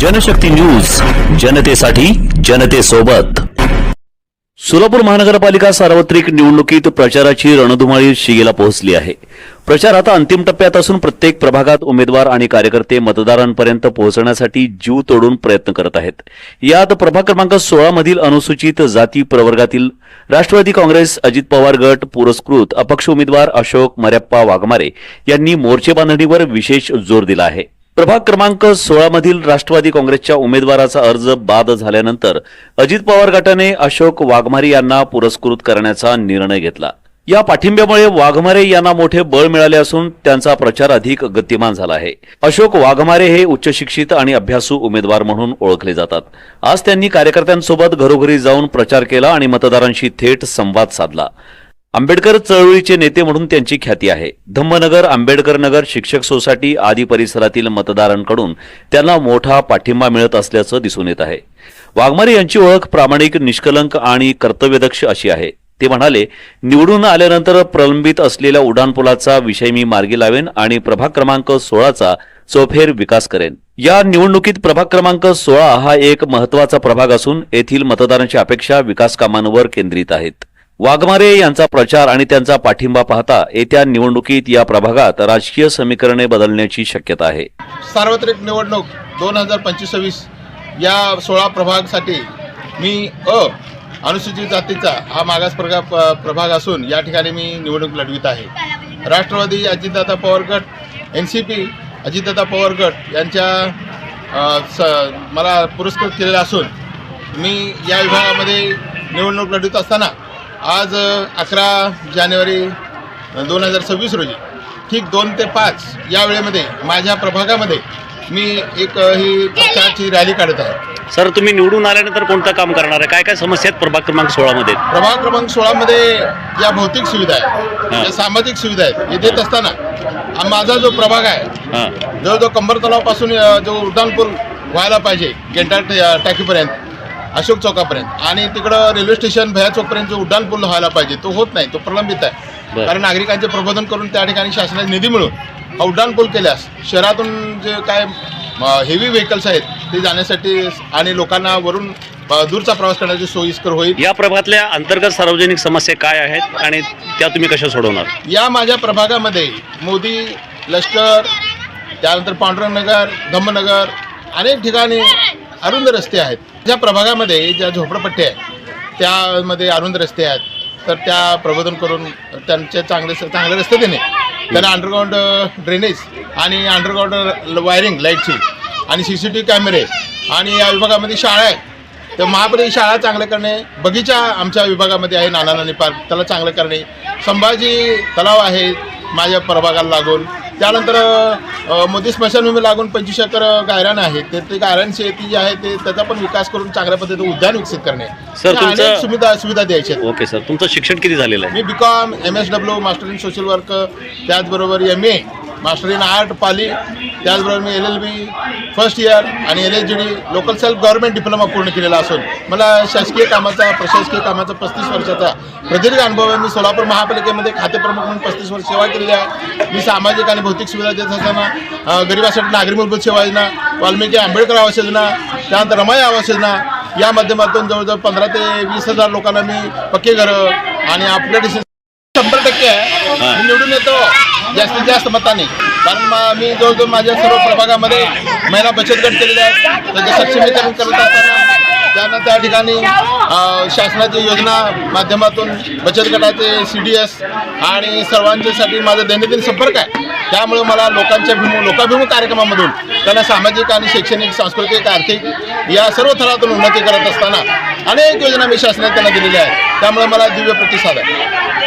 Janshakti news जनतेसाठी जनतेसोबत. सोलापूर महानगरपालिका सार्वत्रिक निवडणुकीत प्रचाराची रणधुमाळी शिगेला पोहोचली आहे. प्रचार आता अंतिम टप्प्यात असून प्रत्येक प्रभागात उमेदवार आणि कार्यकर्ते मतदारांपर्यंत पोहोचण्यासाठी जीव तोडून प्रयत्न करत आहेत. यात प्रभाग क्रमांक सोळा मधील अनुसूचित जाती प्रवर्गातील राष्ट्रवादी काँग्रेस अजित पवार गट पुरस्कृत अपक्ष उमेदवार अशोक मर्याप्पा वाघमारे यांनी मोर्चे बांधणीवर विशेष जोर दिला आहे. प्रभाग क्रमांक सोळा मधील राष्ट्रवादी काँग्रेसच्या उमेदवाराचा अर्ज बाद झाल्यानंतर अजित पवार गटाने अशोक वाघमारे यांना पुरस्कृत करण्याचा निर्णय घेतला. या पाठिंब्यामुळे वाघमारे यांना मोठे बळ मिळाले असून त्यांचा प्रचार अधिक गतिमान झाला आहे. अशोक वाघमारे हे उच्च शिक्षित आणि अभ्यासू उमेदवार म्हणून ओळखले जातात. आज त्यांनी कार्यकर्त्यांसोबत घरोघरी जाऊन प्रचार केला आणि मतदारांशी थेट संवाद साधला. आंबेडकर चळवळीचे नेते म्हणून त्यांची ख्याती आहे. धम्मनगर आंबेडकर नगर शिक्षक सोसायटी आदी परिसरातील मतदारांकडून त्यांना मोठा पाठिंबा मिळत असल्याचं दिसून येत आहे. वाघमारे यांची ओळख प्रामाणिक निष्कलंक आणि कर्तव्यदक्ष अशी आहे. ते म्हणाले निवडून आल्यानंतर प्रलंबित असलेल्या उड्डाणपुलाचा विषय मी मार्गी लावेन आणि प्रभाग क्रमांक सोळाचा चौफेर विकास करेन. या निवडणुकीत प्रभाग क्रमांक सोळा हा एक महत्त्वाचा प्रभाग असून येथील मतदारांची अपेक्षा विकास कामांवर केंद्रित आहेत. वाघमारे यांचा प्रचार आणि त्यांचा पाठिंबा पाहता येत्या निवडणुकीत या प्रभागात राजकीय समीकरणे बदलण्याची शक्यता आहे. सार्वत्रिक निवडणूक दोन हजार पंचवीस या सोळा प्रभागासाठी मी अ अनुसूचित जातीचा हा मागास प्रगा प- प्रभाग असून या ठिकाणी मी निवडणूक लढवित आहे. राष्ट्रवादी अजितदादा पवार गट N C P Ajitdada Pawar गट यांच्या स मला पुरस्कृत केलेला असून मी या विभागामध्ये निवडणूक लढवित असताना आज अकरा जानेवारी दोन हजार सव्वीस रोजी ठीक दोन ते पाच या वेळेमध्ये माझ्या प्रभागामध्ये मी एक ही प्रचाराची रॅली काढत आहे. सर तुम्ही निवडून आल्यानंतर कोणतं काम करणार आहे? काय काय समस्या आहेत प्रभाग क्रमांक सोळा मध्ये प्रभाग क्रमांक सोळामध्ये ज्या भौतिक सुविधा आहेत ज्या सामाजिक सुविधा आहेत हे देत असताना माझा जो प्रभाग आहे जवळजवळ कंबर तलावापासून जो उड्डाणपूल व्हायला पाहिजे गेंटा टाकीपर्यंत अशोक चौकापर्यंत. आणि तिकडं रेल्वे स्टेशन भया चौकपर्यंत जो उड्डाणपूल व्हायला पाहिजे तो होत नाही तो प्रलंबित आहे. कारण नागरिकांचे प्रबोधन करून त्या ठिकाणी शासनाचा निधी मिळून हा उड्डाणपूल केल्यास शहरातून जे काय हेवी व्हेकल्स आहेत ते जाण्यासाठी आणि लोकांना वरून दूरचा प्रवास करण्याची सोयीस्कर होईल. या प्रभागातल्या अंतर्गत सार्वजनिक समस्या काय आहेत आणि त्या तुम्ही कशा सोडवणार? या माझ्या प्रभागामध्ये मोदी लष्कर त्यानंतर पांडुरंगनगर धम्मनगर अनेक ठिकाणी अरुंद रस्ते आहेत. ज्या प्रभागामध्ये ज्या झोपडपट्ट्या आहेत त्यामध्ये अरुंद रस्ते आहेत तर त्या प्रबोधन करून त्यांचे चांगले चांगले रस्ते देणे. त्यांना अंडरग्राऊंड ड्रेनेज आणि अंडरग्राऊंड वायरिंग लाईटची आणि सी सी टी व्ही कॅमेरे आणि या विभागामध्ये शाळा आहे तर महापरी शाळा चांगल्या करणे बगीचा आमच्या विभागामध्ये आहे नाना नानी पार्क त्याला चांगलं करणे. संभाजी तलाव आहे माझ्या प्रभागाला लागून. त्यानंतर मोदी स्मशानभूमी लागून पंचवीस एकर गायरान आहे. ते ते गायरान शेती जी आहे ते त्याचा पण विकास करून चांगल्या पद्धतीने उद्यान विकसित करणे. सर, आणि तुमचं- अनेक सुविधा सुविधा द्यायच्या आहेत. Okay sir. तुमचं शिक्षण किती झालेलं आहे? मी B Com M S W master in social work त्याचबरोबर M A master in art Pali त्याचबरोबर मी L L B first year आणि L H G D local self government diploma पूर्ण केलेला असून मला शासकीय कामाचा प्रशासकीय कामाचा पस्तीस वर्षाचा प्रदीर्घ अनुभव आहे. मी सोलापूर महापालिकेमध्ये खाते प्रमुख म्हणून पस्तीस वर्ष सेवा केलेली आहे. मी सामाजिक आणि भौतिक सुविधा देत असताना गरिबासाठी नागरी मूलभूत सेवा योजना वाल्मिकी आंबेडकर आवास योजना त्यानंतर रमाई आवास योजना या माध्यमातून जवळजवळ पंधरा ते वीस हजार लोकांना मी पक्के घरं आणि आपल्या डिसिजन शंभर टक्के आहे. मी निवडून येतो. जास्तीत जास्त मताने. कारण मग मी जवळजवळ माझ्या सर्व प्रभागामध्ये महिला बचत गट केलेले आहेत. त्याचं सक्षमीकरण करत असताना त्यांना त्या ठिकाणी शासनाची योजना माध्यमातून बचत गटाचे सी डी एस आणि सर्वांच्यासाठी माझा दैनंदिन संपर्क आहे. त्यामुळे मला लोकांच्या भिमू लोकाभिमुख कार्यक्रमामधून त्यांना सामाजिक आणि शैक्षणिक सांस्कृतिक आर्थिक या सर्व थरातून उन्नती करत असताना अनेक योजना मी शासनात त्यांना दिलेल्या आहेत. त्यामुळे मला दिव्य प्रतिसाद आहे.